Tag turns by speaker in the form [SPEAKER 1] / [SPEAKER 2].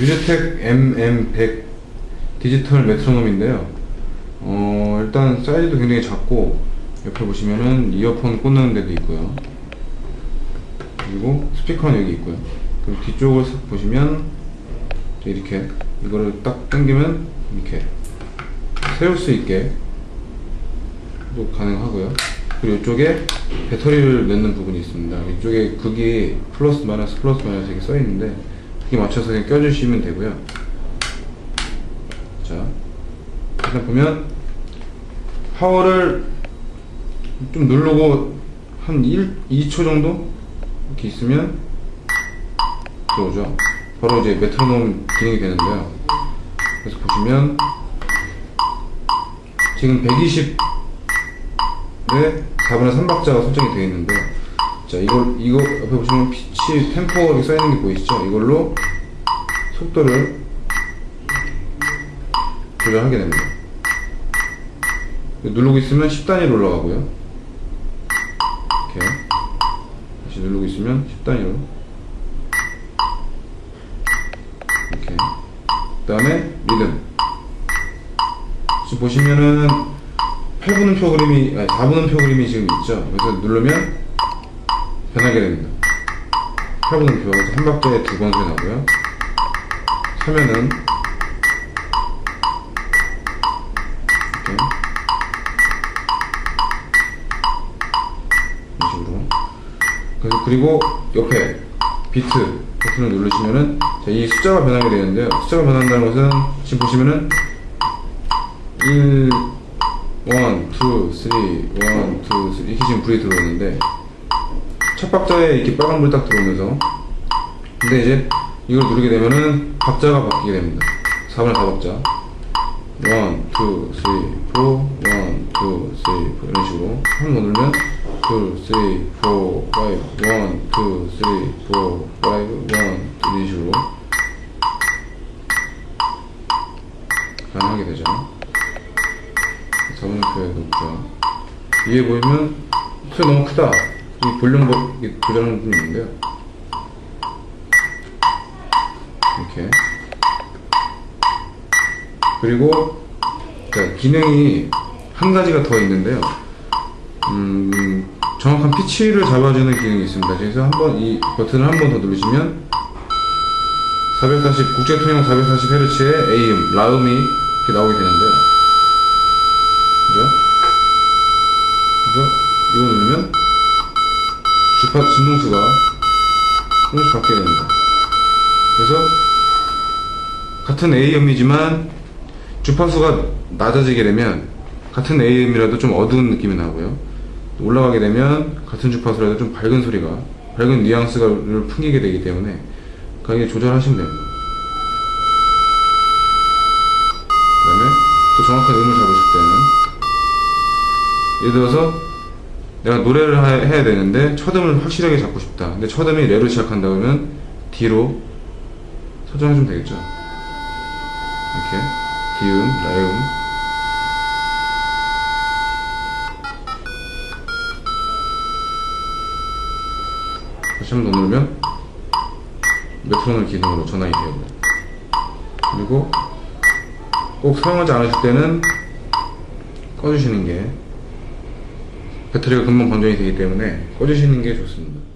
[SPEAKER 1] 뮤제텍 MM100 디지털 메트로놈인데요. 어, 일단 사이즈도 굉장히 작고 옆에 보시면은 이어폰 꽂는 데도 있고요. 그리고 스피커는 여기 있고요. 그리고 뒤쪽을 싹 보시면 이렇게 이거를 딱 당기면 이렇게 세울 수 있게 또 가능하고요. 그리고 이쪽에 배터리를 넣는 부분이 있습니다. 이쪽에 극이 플러스 마이너스 플러스 마이너스 이렇게 써 있는데 맞춰서 껴주시면 되고요. 자, 일단 보면 파워를 좀 누르고 한 1, 2초 정도 이렇게 있으면 들어오죠. 바로 이제 메트로놈 기능이 되는데요. 그래서 보시면 지금 120에 4분의 3박자가 설정이 되어 있는데 자 이걸 이거 옆에 보시면 피치 템포 이렇게 써 있는 게 보이시죠? 이걸로 속도를 조절하게 됩니다. 누르고 있으면 10단위로 올라가고요. 이렇게 다시 누르고 있으면 10단위로 이렇게 그 다음에 리듬 지금 보시면은 8분음표 그림이 아니 4분음표 그림이 지금 있죠 그래서 누르면 변하게 됩니다. 8분음표 그래서 한 박자에 두번 소리 나고요. 서면은 이렇게 이런 식으로. 그래서 그리고 옆에 비트 버튼을 누르시면은 자, 이 숫자가 변하게 되는데요. 숫자가 변한다는 것은 지금 보시면은 1, 1, 2, 3, 1, 2, 3 이렇게 지금 불이 들어오는데 첫 박자에 이렇게 빨간 불이 딱 들어오면서 근데 이제 이걸 누르게 되면은 박자가 바뀌게 됩니다. 4분의 4박자 1, 2, 3, 4, 1, 2, 3, 4 이런 식으로 한 번 누르면 2, 3, 4, 5, 1, 2, 3, 4, 5, 1, 2 이런 식으로 가능하게 되죠. 4분음표에 놓고요. 위에 보이면 소리 너무 크다. 이 볼륨 조절하는 부분이 있는데요. 이렇게. 그리고 자, 기능이 한 가지가 더 있는데요. 음, 정확한 피치를 잡아주는 기능이 있습니다. 그래서 한번 이 버튼을 한 번 더 누르시면 440 국제 통용 440Hz의 AM 라음이 이렇게 나오게 되는데요. 주파 진동수가 조금씩 바뀌게 됩니다. 그래서 같은 AM이지만 주파수가 낮아지게 되면 같은 AM이라도 좀 어두운 느낌이 나고요. 올라가게 되면 같은 주파수라도 좀 밝은 소리가 밝은 뉘앙스를 풍기게 되기 때문에 가게 조절하시면 됩니다. 그 다음에 또 정확한 음을 잡으실 때는 예를 들어서 내가 노래를 하- 해야 되는데 첫음을 확실하게 잡고 싶다. 근데 첫음이 레로 시작한다 그러면 D로 설정해주면 되겠죠. 이렇게 디음, 라음 다시 한번 더 누르면 메트로놈 기능으로 전환이 되고요. 그리고 꼭 사용하지 않으실 때는 꺼주시는 게 배터리가 금방 건조이 되기 때문에 꺼주시는 게 좋습니다.